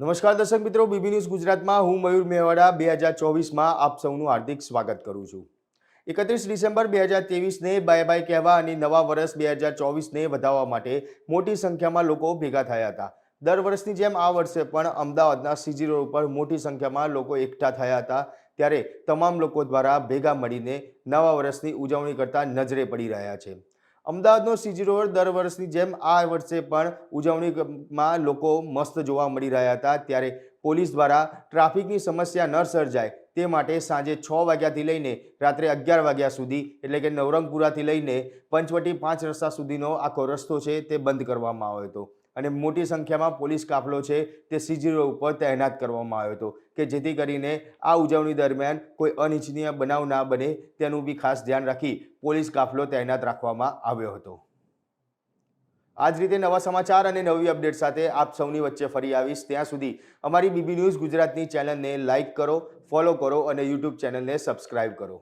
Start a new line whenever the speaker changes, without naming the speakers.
નમસ્કાર દર્શક મિત્રો, બીબી ન્યૂઝ ગુજરાતમાં હું મયુર મેવાડા બે હજાર ચોવીસમાં આપ સૌનું હાર્દિક સ્વાગત કરું છું. એકત્રીસ ડિસેમ્બર બે હજાર તેવીસને બાય બાય કહેવા અને નવા વર્ષ બે હજાર ચોવીસને વધાવવા માટે મોટી સંખ્યામાં લોકો ભેગા થયા હતા. દર વર્ષની જેમ આ વર્ષે પણ અમદાવાદના સીજી રોડ ઉપર મોટી સંખ્યામાં લોકો એકઠા થયા હતા. ત્યારે તમામ લોકો દ્વારા ભેગા મળીને નવા વર્ષની ઉજવણી કરતા નજરે પડી રહ્યા છે. અમદાવાદનો સીજી રોડ દર વર્ષની જેમ આ વર્ષે પણ ઉજવણીમાં લોકો મસ્ત જોવા મળી રહ્યા હતા. ત્યારે પોલીસ દ્વારા ટ્રાફિકની સમસ્યા ન સર્જાય તે માટે સાંજે છ વાગ્યાથી લઈને રાત્રે અગિયાર વાગ્યા સુધી, એટલે કે નવરંગપુરાથી લઈને પંચવટી પાંચ રસ્તા સુધીનો આખો રસ્તો છે તે બંધ કરવામાં આવ્યો હતો. અને મોટી સંખ્યામાં પોલીસ કાફલો છે તે સીજી રોડ ઉપર તૈનાત કરવામાં આવ્યો હતો કે જેથી કરીને આ ઉજવણી દરમિયાન કોઈ અનિચ્છનીય બનાવ ના બને તેનું બી ખાસ ધ્યાન રાખી પોલીસ કાફલો તૈનાત રાખવામાં આવ્યો હતો. આ જ રીતે નવા સમાચાર અને નવી અપડેટ સાથે આપ સૌની વચ્ચે ફરી આવીશ. ત્યાં સુધી અમારી બીબી ન્યૂઝ ગુજરાતની ચેનલને લાઇક કરો, ફોલો કરો અને યુટ્યુબ ચેનલને સબસ્ક્રાઇબ કરો.